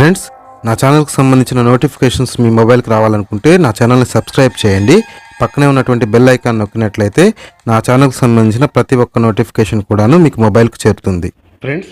Friends నా ఛానల్కి సంబంధించిన నోటిఫికేషన్స్ మీ మొబైల్కి రావాలనుకుంటే నా ఛానల్ని సబ్స్క్రైబ్ చేయండి. పక్కనే ఉన్నటువంటి బెల్ ఐకాన్ నొక్కినట్లయితే నా ఛానల్కి సంబంధించిన ప్రతి ఒక్క నోటిఫికేషన్ కూడాను మీకు మొబైల్కి చేరుతుంది. ఫ్రెండ్స్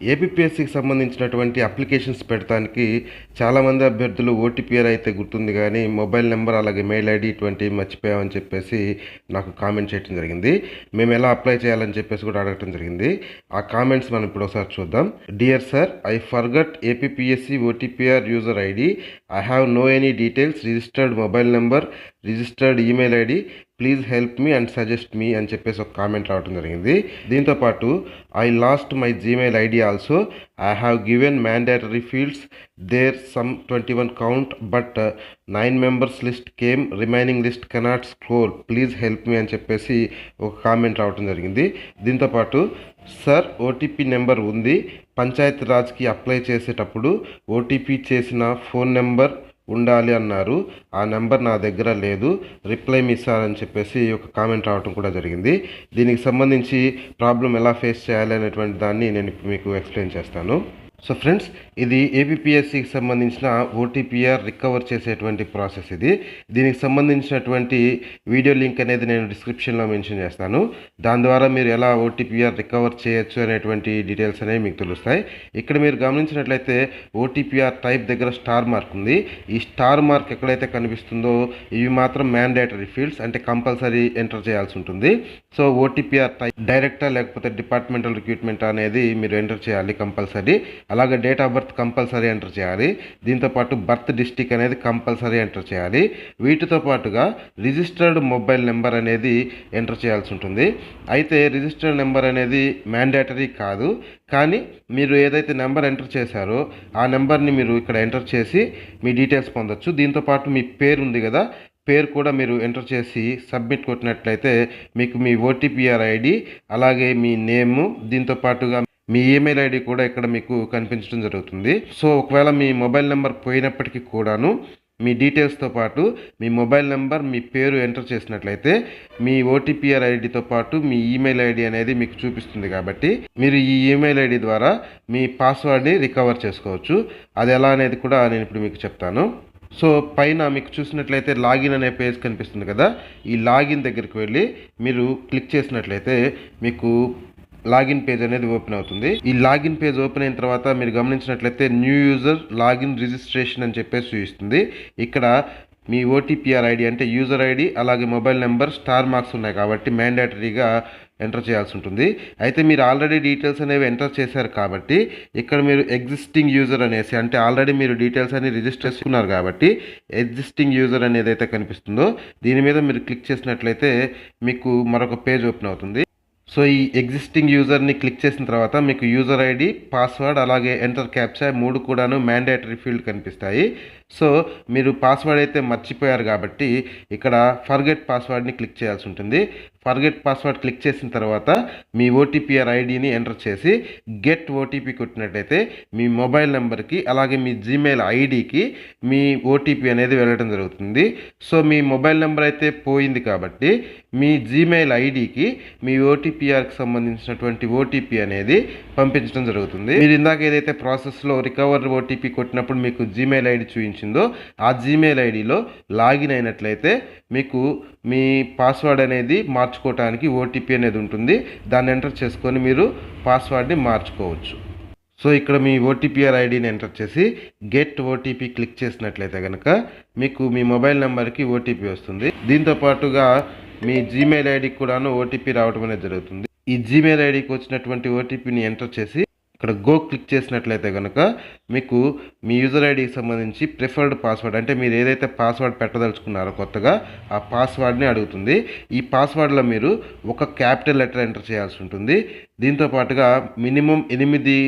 ఏపీఎస్సికి సంబంధించినటువంటి అప్లికేషన్స్ పెట్టడానికి చాలామంది అభ్యర్థులు ఓటీపీఆర్ అయితే గుర్తుంది కానీ మొబైల్ నెంబర్ అలాగే మెయిల్ ఐడి ఇటువంటివి మర్చిపోయామని చెప్పేసి నాకు కామెంట్ చేయడం జరిగింది. మేము ఎలా అప్లై చేయాలని చెప్పేసి కూడా అడగటం జరిగింది. ఆ కామెంట్స్ మనం ఇప్పుడు ఒకసారి చూద్దాం. Dear sir I forgot A P S C O T P R user ID I have no any details registered mobile number registered email ID please help me and suggest me అని చెప్పేసి ఒక comment రావడం జరిగింది. దీంతోపాటు I lost my Gmail ID also I have given mandatory fields there some twenty one count but nine members list came remaining list cannot scroll please help me అని చెప్పేసి ఒక comment రావడం జరిగింది. దీంతోపాటు సార్ ఓటీపీ నెంబర్ ఉంది. పంచాయతీ రాజ్కి apply చేసేటప్పుడు OTP చేసిన ఫోన్ నెంబర్ ఉండాలి అన్నారు. ఆ నెంబర్ నా దగ్గర లేదు. రిప్లై మిస్ అని చెప్పేసి ఒక కామెంట్ రావడం కూడా జరిగింది. దీనికి సంబంధించి ప్రాబ్లం ఎలా ఫేస్ చేయాలి అనేటువంటి దాన్ని నేను మీకు ఎక్స్ప్లెయిన్ చేస్తాను. సో ఫ్రెండ్స్ ఇది ఏబిపిఎస్సికి సంబంధించిన ఓటీపీఆర్ రికవర్ చేసేటువంటి ప్రాసెస్ ఇది. దీనికి సంబంధించినటువంటి వీడియో లింక్ అనేది నేను డిస్క్రిప్షన్లో మెన్షన్ చేస్తాను. దాని ద్వారా మీరు ఎలా ఓటీపీఆర్ రికవర్ చేయొచ్చు అనేటువంటి డీటెయిల్స్ అనేవి మీకు తెలుస్తాయి. ఇక్కడ మీరు గమనించినట్లయితే O T P R type దగ్గర స్టార్ మార్క్ ఉంది. ఈ స్టార్ మార్క్ ఎక్కడైతే కనిపిస్తుందో ఇవి మాత్రం మ్యాండేటరీ ఫీల్డ్స్ అంటే కంపల్సరీ ఎంటర్ చేయాల్సి ఉంటుంది. సో ఓటీపీఆర్ టైప్ డైరెక్టా లేకపోతే డిపార్ట్మెంటల్ రిక్రూట్మెంట్ అనేది మీరు ఎంటర్ చేయాలి కంపల్సరీ అలాగే date of birth compulsory enter చేయాలి. దీంతోపాటు బర్త్ డిస్టిక్ అనేది కంపల్సరీ ఎంటర్ చేయాలి. వీటితో పాటుగా రిజిస్టర్డ్ మొబైల్ నెంబర్ అనేది ఎంటర్ చేయాల్సి ఉంటుంది. అయితే రిజిస్టర్డ్ నెంబర్ అనేది మ్యాండేటరీ కాదు. కానీ మీరు ఏదైతే నెంబర్ ఎంటర్ చేశారో ఆ నెంబర్ని మీరు ఇక్కడ ఎంటర్ చేసి మీ డీటెయిల్స్ పొందొచ్చు. దీంతోపాటు మీ పేరు ఉంది కదా పేరు కూడా మీరు ఎంటర్ చేసి సబ్మిట్ కొట్టినట్లయితే మీకు మీ ఓటీపీఆర్ ఐడి అలాగే మీ నేము దీంతో పాటుగా మీ ఈమెయిల్ ఐడి కూడా ఇక్కడ మీకు కనిపించడం జరుగుతుంది. సో ఒకవేళ మీ మొబైల్ నెంబర్ పోయినప్పటికీ కూడాను మీ డీటెయిల్స్తో పాటు మీ మొబైల్ నెంబర్ మీ పేరు ఎంటర్ చేసినట్లయితే మీ ఓటీపీఆర్ ఐడితో పాటు మీ ఈమెయిల్ ఐడి అనేది మీకు చూపిస్తుంది కాబట్టి మీరు ఈ ఈమెయిల్ ఐడి ద్వారా మీ పాస్వర్డ్ని రికవర్ చేసుకోవచ్చు. అది ఎలా అనేది కూడా నేను ఇప్పుడు మీకు చెప్తాను. సో పైన మీకు చూసినట్లయితే లాగిన్ అనే పేజ్ కనిపిస్తుంది కదా. ఈ లాగిన్ దగ్గరికి వెళ్ళి మీరు క్లిక్ చేసినట్లయితే మీకు లాగిన్ పేజ్ అనేది ఓపెన్ అవుతుంది. ఈ లాగిన్ పేజ్ ఓపెన్ అయిన తర్వాత మీరు గమనించినట్లయితే న్యూ యూజర్ లాగిన్ రిజిస్ట్రేషన్ అని చెప్పేసి చూపిస్తుంది. ఇక్కడ మీ O T P R ID అంటే యూజర్ ఐడి అలాగే మొబైల్ నెంబర్ స్టార్ మార్క్స్ ఉన్నాయి కాబట్టి మ్యాండేటరీగా ఎంటర్ చేయాల్సి ఉంటుంది. అయితే మీరు ఆల్రెడీ డీటెయిల్స్ అనేవి ఎంటర్ చేశారు కాబట్టి ఇక్కడ మీరు ఎగ్జిస్టింగ్ యూజర్ అనేసి అంటే ఆల్రెడీ మీరు డీటెయిల్స్ అన్ని రిజిస్టర్ చేసుకున్నారు కాబట్టి ఎగ్జిస్టింగ్ యూజర్ అనేది అయితే కనిపిస్తుందో దీని మీద మీరు క్లిక్ చేసినట్లయితే మీకు మరొక పేజ్ ఓపెన్ అవుతుంది. సో ఈ ఎగ్జిస్టింగ్ యూజర్ని క్లిక్ చేసిన తర్వాత మీకు యూజర్ ఐడి పాస్వర్డ్ అలాగే ఎంటర్ క్యాప్చా మూడు కూడాను మ్యాండేటరీ ఫీల్డ్ కనిపిస్తాయి. సో మీరు పాస్వర్డ్ అయితే మర్చిపోయారు కాబట్టి ఇక్కడ ఫర్గెట్ పాస్వర్డ్ని క్లిక్ చేయాల్సి ఉంటుంది. ఫర్గెట్ పాస్వర్డ్ క్లిక్ చేసిన తర్వాత మీ ఓటీపీఆర్ ఐడిని ఎంటర్ చేసి గెట్ ఓటీపీ కొట్టినట్టయితే మీ మొబైల్ నెంబర్కి అలాగే మీ జీమెయిల్ ఐడికి మీ ఓటీపీ అనేది వెళ్ళడం జరుగుతుంది. సో మీ మొబైల్ నెంబర్ అయితే పోయింది కాబట్టి మీ జీమెయిల్ ఐడికి మీ ఓటీపీఆర్కి సంబంధించినటువంటి ఓటీపీ అనేది పంపించడం జరుగుతుంది. మీరు ఇందాక ఏదైతే ప్రాసెస్లో రికవర్ ఓటీపీ కొట్టినప్పుడు మీకు జీమెయిల్ ఐడి వచ్చిందో ఆ జీమెయిల్ ఐడిలో లాగిన్ అయినట్లయితే మీకు మీ పాస్వర్డ్ అనేది మార్చుకోవడానికి ఓటీపీ అనేది ఉంటుంది. దాన్ని ఎంటర్ చేసుకొని మీరు పాస్వర్డ్ని మార్చుకోవచ్చు. సో ఇక్కడ మీ ఓటీపీఆర్ ఐడిని ఎంటర్ చేసి గెట్ ఓటీపీ క్లిక్ చేసినట్లయితే కనుక మీకు మీ మొబైల్ నెంబర్కి ఓటీపీ వస్తుంది. దీంతో పాటుగా మీ జీమెయిల్ ఐడికి కూడాను ఓటీపీ రావడం అనేది జరుగుతుంది. ఈ జీమెయిల్ ఐడికి వచ్చినటువంటి ఓటీపీని ఎంటర్ చేసి ఇక్కడ గో క్లిక్ చేసినట్లయితే కనుక మీకు మీ యూజర్ ఐడికి సంబంధించి ప్రిఫర్డ్ పాస్వర్డ్ అంటే మీరు ఏదైతే పాస్వర్డ్ పెట్టదలుచుకున్నారో కొత్తగా ఆ పాస్వర్డ్ని అడుగుతుంది. ఈ పాస్వర్డ్లో మీరు ఒక క్యాపిటల్ లెటర్ ఎంటర్ చేయాల్సి ఉంటుంది. దీంతో పాటుగా మినిమం ఎనిమిది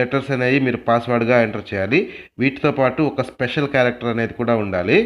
లెటర్స్ అనేవి మీరు పాస్వర్డ్గా ఎంటర్ చేయాలి. వీటితో పాటు ఒక స్పెషల్ క్యారెక్టర్ అనేది కూడా ఉండాలి.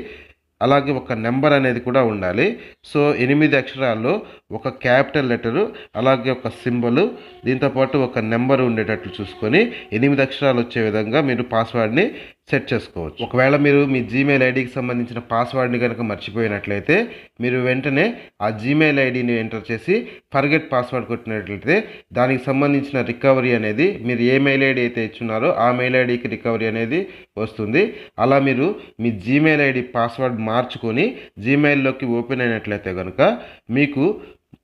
అలాగే ఒక నెంబర్ అనేది కూడా ఉండాలి. సో ఎనిమిది అక్షరాల్లో ఒక క్యాపిటల్ లెటరు అలాగే ఒక సింబల్ దీంతోపాటు ఒక నెంబర్ ఉండేటట్లు చూసుకొని ఎనిమిది అక్షరాలు వచ్చే విధంగా మీరు పాస్వర్డ్ని సెట్ చేసుకోవచ్చు. ఒకవేళ మీరు మీ జీమెయిల్ ఐడికి సంబంధించిన పాస్వర్డ్ని కనుక మర్చిపోయినట్లయితే మీరు వెంటనే ఆ జీమెయిల్ ఐడిని ఎంటర్ చేసి ఫర్గెట్ పాస్వర్డ్ కొట్టినట్లయితే దానికి సంబంధించిన రికవరీ అనేది మీరు ఏ మెయిల్ ఐడి అయితే ఇచ్చున్నారో ఆ మెయిల్ ఐడికి రికవరీ అనేది వస్తుంది. అలా మీరు మీ జీమెయిల్ ఐడి పాస్వర్డ్ మార్చుకొని జీమెయిల్లోకి ఓపెన్ అయినట్లయితే కనుక మీకు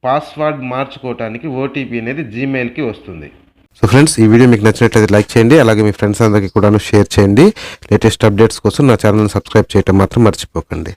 పాస్వర్డ్ మార్చుకోవటానికి ఓటీపీ అనేది జీమెయిల్కి వస్తుంది. సో ఫ్రెండ్స్ ఈ వీడియో మీకు నచ్చినట్లయితే లైక్ చేయండి అలాగే మీ ఫ్రెండ్స్ అందరికీ కూడా షేర్ చేయండి. లేటెస్ట్ అప్డేట్స్ కోసం నా ఛానల్ని సబ్స్క్రైబ్ చేయటం మాత్రం మర్చిపోకండి.